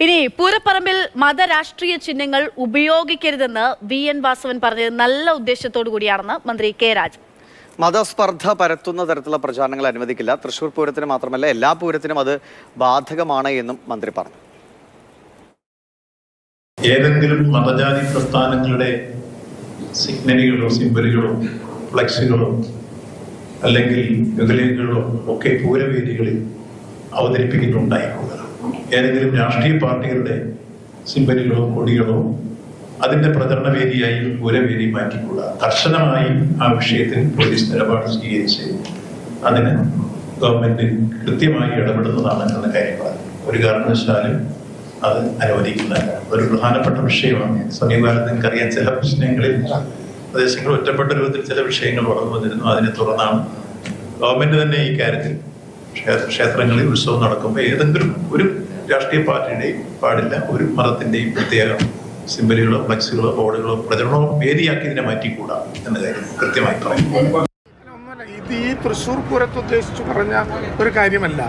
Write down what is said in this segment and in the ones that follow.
ഇനി പൂരപ്പറമ്പിൽ മതരാഷ്ട്രീയ ചിഹ്നങ്ങൾ ഉപയോഗിക്കരുതെന്ന് V N Vasavan പറഞ്ഞത് നല്ല ഉദ്ദേശത്തോടു കൂടിയാണെന്ന് മന്ത്രി കെ രാജ് മതസ്പർദ്ധ പരത്തുന്ന തരത്തിലുള്ള പ്രചാരണങ്ങൾ അനുവദിക്കില്ല. തൃശൂർ പൂരത്തിന് മാത്രമല്ല എല്ലാ പൂരത്തിനും അത് ബാധകമാണ് എന്നും മന്ത്രി പറഞ്ഞു. ഏതെങ്കിലും മതജാതി പ്രസ്ഥാനങ്ങളുടെ സിഗ്നലുകളോ സിമ്പലുകളോ ഫ്ലക്സുകളോ അല്ലെങ്കിൽ വികലങ്ങളോ ഒക്കെ പൂരവേദികളിൽ അവതരിപ്പിക്കുന്നുണ്ടായിക്കൂടാ ഏതെങ്കിലും രാഷ്ട്രീയ പാർട്ടികളുടെ സിമ്പലുകളോ കൊടികളോ അതിന്റെ പ്രചരണ വേദിയായി പൂരവേദി മാറ്റിക്കൂടാ. കർശനമായി ആ വിഷയത്തിൽ പോലീസ് നിലപാട് സ്വീകരിച്ച് അതിന് ഗവൺമെന്റ് കൃത്യമായി ഇടപെടുന്നതാണ് എന്ന കാര്യങ്ങൾ ഒരു കാരണവശാലും അത് അനുവദിക്കുന്നതല്ല ഒരു പ്രധാനപ്പെട്ട വിഷയമാണ്. സമീപകാലത്ത് നിങ്ങൾക്കറിയാം ചില പ്രശ്നങ്ങളിൽ പ്രദേശങ്ങൾ ഒറ്റപ്പെട്ട രൂപത്തിൽ ചില വിഷയങ്ങൾ വളർന്നു വന്നിരുന്നു. അതിനെ തുടർന്നാണ് ഗവൺമെന്റ് തന്നെ ഈ കാര്യത്തിൽ ക്ഷേത്രങ്ങളിൽ ഉത്സവം നടക്കുമ്പോൾ ഏതെങ്കിലും ഒരു രാഷ്ട്രീയ പാർട്ടിയുടെയും പാടില്ല ഒരു മതത്തിന്റെയും പ്രത്യേക സിമ്പലുകളോ ഫ്ലക്സുകളോ ബോർഡുകളോ പ്രചരണമോ വേദിയാക്കി ഇതിനെ മാറ്റിക്കൂടാ എന്ന കാര്യം കൃത്യമായി ഒന്നുമല്ല ഇത് ഈ തൃശ്ശൂർ പൂരത്ത് ഉദ്ദേശിച്ചു പറഞ്ഞ ഒരു കാര്യമല്ല.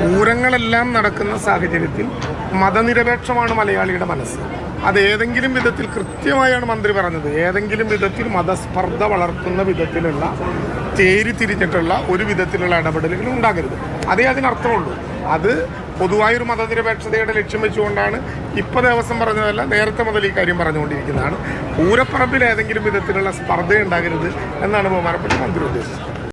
പൂരങ്ങളെല്ലാം നടക്കുന്ന സാഹചര്യത്തിൽ മതനിരപേക്ഷമാണ് മലയാളിയുടെ മനസ്സ്. അത് ഏതെങ്കിലും വിധത്തിൽ കൃത്യമായാണ് മന്ത്രി പറഞ്ഞത്. ഏതെങ്കിലും വിധത്തിൽ മതസ്പർദ്ധ വളർത്തുന്ന വിധത്തിലുള്ള ചേരി തിരിഞ്ഞിട്ടുള്ള ഒരു വിധത്തിലുള്ള ഇടപെടലുകൾ ഉണ്ടാകരുത്. അതേ അതിനർത്ഥമുള്ളൂ. അത് പൊതുവായൊരു മതനിരപേക്ഷതയുടെ ലക്ഷ്യം വെച്ചുകൊണ്ടാണ് ഇപ്പൊ ദേവസ്വം പറഞ്ഞതല്ല നേരത്തെ മുതൽ ഈ കാര്യം പറഞ്ഞുകൊണ്ടിരിക്കുന്നതാണ്. പൂരപ്പറമ്പിൽ ഏതെങ്കിലും വിധത്തിലുള്ള സ്പർദ്ധ ഉണ്ടാകരുത് എന്നാണ് ബഹുമാനപ്പെട്ട മന്ത്രി ഉദ്ദേശിച്ചത്.